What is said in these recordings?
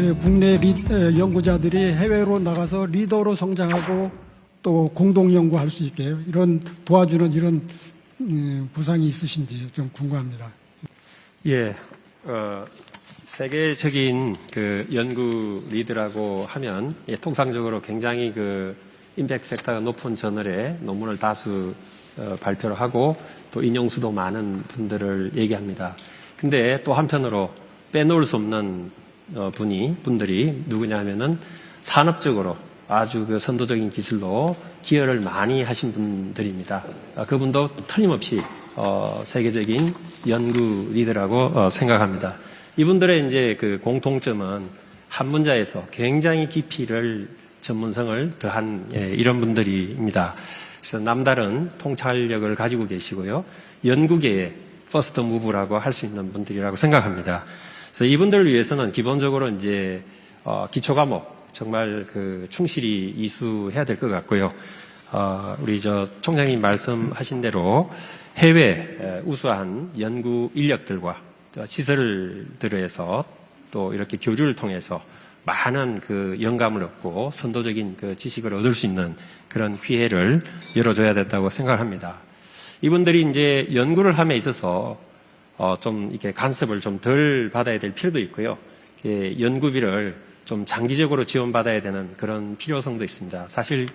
그 국내 리, 에, 연구자들이 해외로 나가서 리더로 성장하고 또 공동 연구할 수 있게 이런 도와주는 이런 음, 부상이 있으신지 좀 궁금합니다. 예, 어, 세계적인 그 연구 리더라고 하면 예, 통상적으로 굉장히 그 임팩트 팩터가 높은 저널에 논문을 다수 어, 발표를 하고 또 인용수도 많은 분들을 얘기합니다. 근데 또 한편으로 빼놓을 수 없는 어, 분이 분들이 누구냐 하면은 산업적으로 아주 그 선도적인 기술로 기여를 많이 하신 분들입니다. 아, 그분도 틀림없이 어, 세계적인 연구 리더라고 어, 생각합니다. 이분들의 이제 그 공통점은 한 문자에서 굉장히 깊이를 전문성을 더한 예, 이런 분들입니다. 그래서 남다른 통찰력을 가지고 계시고요. 연구계의 퍼스트 무브라고 할 수 있는 분들이라고 생각합니다. 그래서 이분들을 위해서는 기본적으로 이제 어, 기초 과목 정말 그 충실히 이수해야 될 것 같고요. 어, 우리 저 총장님 말씀하신 대로 해외 에, 우수한 연구 인력들과 또 시설들에서 또 이렇게 교류를 통해서 많은 그 영감을 얻고 선도적인 그 지식을 얻을 수 있는 그런 기회를 열어줘야 된다고 생각합니다. 이분들이 이제 연구를 함에 있어서 어, 좀 이렇게 간섭을 좀 덜 받아야 될 필요도 있고요. 예, 연구비를 좀 장기적으로 지원받아야 되는 그런 필요성도 있습니다. 사실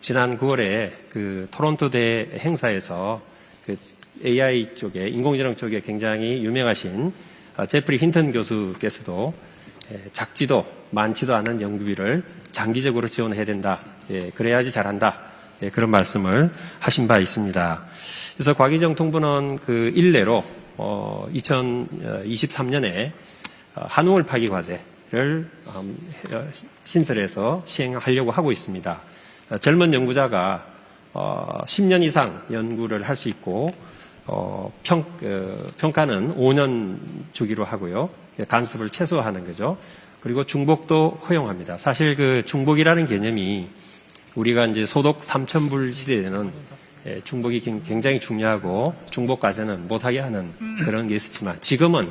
지난 9월에 그 토론토 대 행사에서 그 AI 쪽에 인공지능 쪽에 굉장히 유명하신 어, 제프리 힌턴 교수께서도 예, 작지도 많지도 않은 연구비를 장기적으로 지원해야 된다. 예, 그래야지 잘한다. 예, 그런 말씀을 하신 바 있습니다. 그래서 과기정 통부는 그 일례로 어, 2023년에 어, 한우물 파기 과제를 음, 어, 신설해서 시행하려고 하고 있습니다. 어, 젊은 연구자가 어, 10년 이상 연구를 할 수 있고 어, 평, 어, 평가는 5년 주기로 하고요. 간섭을 최소화하는 거죠. 그리고 중복도 허용합니다. 사실 그 중복이라는 개념이 우리가 이제 소득 3천불 시대에는 예, 중복이 굉- 굉장히 중요하고 중복 과제는 못하게 하는 그런 게 있었지만 지금은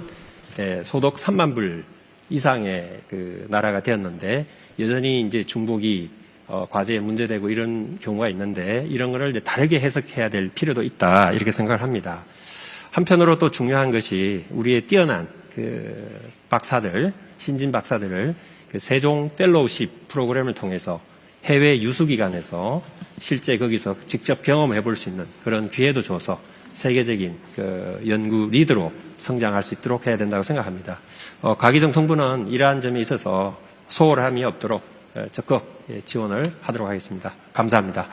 예, 소득 3만 불 이상의 그 나라가 되었는데 여전히 이제 중복이 어, 과제에 문제되고 이런 경우가 있는데 이런 거를 다르게 해석해야 될 필요도 있다 이렇게 생각을 합니다. 한편으로 또 중요한 것이 우리의 뛰어난 그 박사들 신진 박사들을 그 세종 펠로우십 프로그램을 통해서 해외 유수기관에서 실제 거기서 직접 경험해 볼 수 있는 그런 기회도 줘서 세계적인 그 연구 리더로 성장할 수 있도록 해야 된다고 생각합니다. 어, 과기정 통부는 이러한 점에 있어서 소홀함이 없도록 어, 적극 예, 지원을 하도록 하겠습니다. 감사합니다.